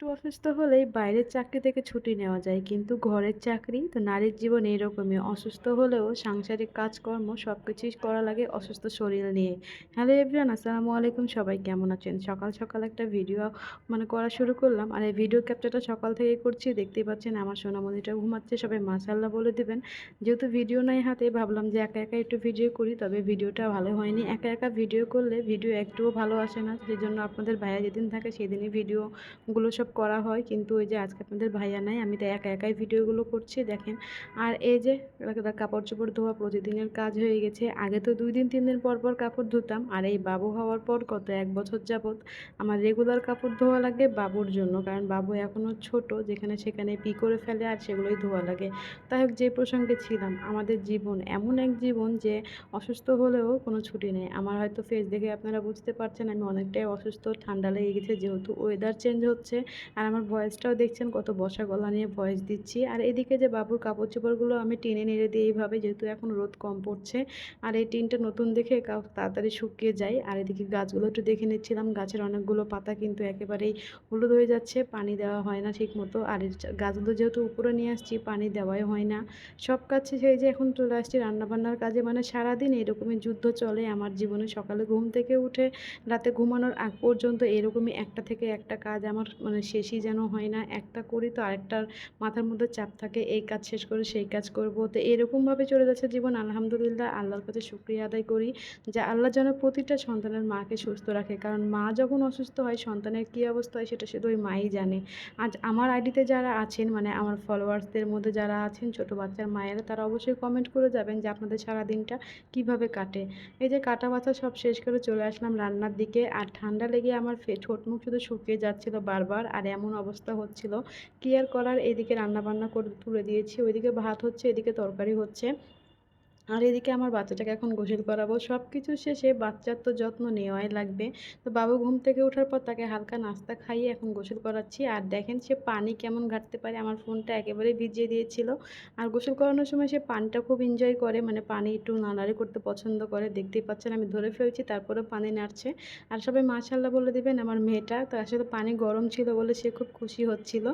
একটু অসুস্থ হলেই বাইরের চাকরি থেকে ছুটি নেওয়া যায়। কিন্তু ঘরের চাকরি তো নারীর জীবন এইরকমই অসুস্থ হলেও সাংসারিক কাজকর্ম সব কিছুই করা লাগে অসুস্থ শরীর নিয়ে। হ্যালো এভরিওয়ান, আসসালামু আলাইকুম। সবাই কেমন আছেন? সকাল সকাল একটা ভিডিও মানে করা শুরু করলাম। আর এই ভিডিও ক্যাপচারটা সকাল থেকে করছি। দেখতেই পাচ্ছেন আমার সোনামণিটা ঘুমাচ্ছে। সবাই মাসাল্লাহ বলে দেবেন। যেহেতু ভিডিও নাই হাতে, ভাবলাম যে একা একা একটু ভিডিও করি। তবে ভিডিওটা ভালো হয়নি। একা একা ভিডিও করলে ভিডিও একটুও ভালো আসে না। সেই জন্য আপনাদের ভাইয়া যেদিন থাকে, সেদিনই ভিডিওগুলো সব করা হয়। কিন্তু ওই যে আজকে আপনাদের ভাইয়া নাই, আমি তো একা একাই ভিডিওগুলো করছি, দেখেন। আর এই যে কাপড় চোপড় ধোয়া প্রতিদিনের কাজ হয়ে গেছে। আগে তো দুই দিন, তিন দিন পর পর কাপড় ধুতাম। আর এই বাবু হওয়ার পর কত এক বছর যাবৎ আমার রেগুলার কাপড় ধোয়া লাগে বাবুর জন্য। কারণ বাবু এখনও ছোট, যেখানে সেখানে পি করে ফেলে আর সেগুলোই ধোয়া লাগে। তাই হোক, যে প্রসঙ্গে ছিলাম, আমাদের জীবন এমন এক জীবন যে অসুস্থ হলেও কোনো ছুটি নেই। আমার হয়তো ফেস দেখে আপনারা বুঝতে পারছেন, আমি অনেকটাই অসুস্থ, ঠান্ডা লেগে গেছে, যেহেতু ওয়েদার চেঞ্জ হচ্ছে। আর আমার ভয়েসটাও দেখছেন, কত বসা গলা নিয়ে ভয়েস দিচ্ছি। আর এদিকে যে বাবুর কাপড় চোপড়গুলো আমি টেনে নেড়ে দিই এইভাবে, যেহেতু এখন রোদ কম পড়ছে, আর এই টিনটা নতুন দেখে তাড়াতাড়ি শুকিয়ে যায়। আর এদিকে গাছগুলো একটু দেখে নিচ্ছিলাম, গাছের অনেকগুলো পাতা কিন্তু একেবারেই হলুদ হয়ে যাচ্ছে, পানি দেওয়া হয় না ঠিক মতো আর গাছগুলো যেহেতু উপরে নিয়ে আসছি, পানি দেওয়াই হয় না। সব কাজ সেই যে এখন চলে আসছি রান্নাবান্নার কাজে। মানে সারাদিন এরকমই যুদ্ধ চলে আমার জীবনে। সকালে ঘুম থেকে উঠে রাতে ঘুমানোর আগ পর্যন্ত এরকমই একটা থেকে একটা কাজ আমার মানে শেষই যেন হয় না। একটা করি তো আরেকটার মাথার মধ্যে চাপ থাকে, এই কাজ শেষ করে সেই কাজ করব। তো এরকমভাবে চলে যাচ্ছে জীবন। আলহামদুলিল্লাহ, আল্লাহর কাছে শুক্রিয়া আদায় করি যে আল্লাহ যেন প্রতিটা সন্তানের মাকে সুস্থ রাখে। কারণ মা যখন অসুস্থ হয়, সন্তানের কী অবস্থা হয় সেটা শুধু ওই মাই জানে। আজ আমার আইডিতে যারা আছেন মানে আমার ফলোয়ার্সদের মধ্যে যারা আছেন, ছোট বাচ্চার মায়েরা, তারা অবশ্যই কমেন্ট করে যাবেন যে আপনাদের সারা দিনটা কীভাবে কাটে। এই যে কাটা বাছা সব শেষ করে চলে আসলাম রান্নার দিকে। আর ঠান্ডা লেগে আমার ঠোঁট মুখ শুধু শুকিয়ে যাচ্ছিল বারবার। আর এমন অবস্থা হচ্ছিল। কি আর করার? এদিকে রান্নাবান্না করে তুলে দিয়েছি, ওইদিকে ভাত হচ্ছে, এদিকে তরকারি হচ্ছে। আর এদিকে আমার বাচ্চাটাকে এখন গোসল করাবো। সব কিছু শেষে বাচ্চার তো যত্ন নেওয়াই লাগবে। তো বাবু ঘুম থেকে ওঠার পর তাকে হালকা নাস্তা খাইয়ে এখন গোসল করাচ্ছি। আর দেখেন সে পানি কেমন ঘাটতে পারে, আমার ফোনটা একেবারে ভিজিয়ে দিয়েছিল। আর গোসল করানোর সময় সে পানিটা খুব এনজয় করে মানে পানি একটু নাড়াড়ি করতে পছন্দ করে। দেখতেই পাচ্ছেন আমি ধরে ফেলছি তারপরে পানি নাড়ছে। আর সবাই মাশাল্লাহ বলে দেবেন, আমার মেয়েটা তো আসলে পানি গরম ছিল বলে সে খুব খুশি হচ্ছিল।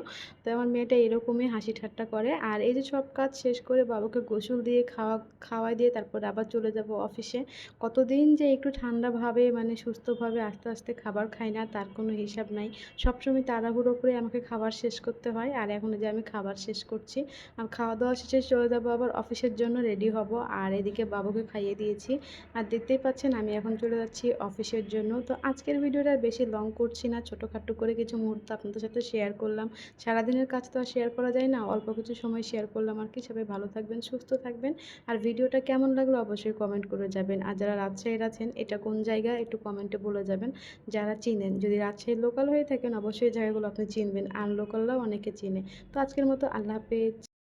তো আমার মেয়েটা এরকমই হাসি ঠাট্টা করে। আর এই যে সব কাজ শেষ করে বাবুকে গোসল দিয়ে খাওয়া খাওয়া খাওয়াই দিয়ে তারপর আবার চলে যাব অফিসে। কতদিন যে একটু ঠান্ডাভাবে মানে সুস্থভাবে আস্তে আস্তে খাবার খাই না, তার কোনো হিসাব নাই। সবসময় তাড়াহুড়ো করে আমাকে খাবার শেষ করতে হয়, আর এখন যে আমি খাবার শেষ করছি, আর খাওয়া দাওয়া শেষে চলে যাব আবার অফিসের জন্য রেডি হব, আর এদিকে বাবুকে খাইয়ে দিয়েছি। আর দেখতেই পাচ্ছেন আমি এখন চলে যাচ্ছি অফিসের জন্য। তো আজকের ভিডিওটা বেশি লং করছি না, ছোটোখাটো করে কিছু মুহূর্ত আপনাদের সাথে শেয়ার করলাম। সারাদিনের কাজ তো আর শেয়ার করা যায় না, অল্প কিছু সময় শেয়ার করলাম। আর কি, সবাই ভালো থাকবেন, সুস্থ থাকবেন। আর ভিডিওটা ভিডিওটা কেমন লাগল অবশ্যই কমেন্ট করে যাবেন। আর যারা রাজশাহীর আছেন, এটা কোন জায়গা একটু কমেন্টে বলে যাবেন। যারা চিনেন, যদি রাজশাহীর লোকাল হয়ে থাকেন, অবশ্যই জায়গাগুলো আপনি চিনবেন। আর লোকালরাও অনেকে চিনে। তো আজকের মতো আল্লাহ হাফেজ।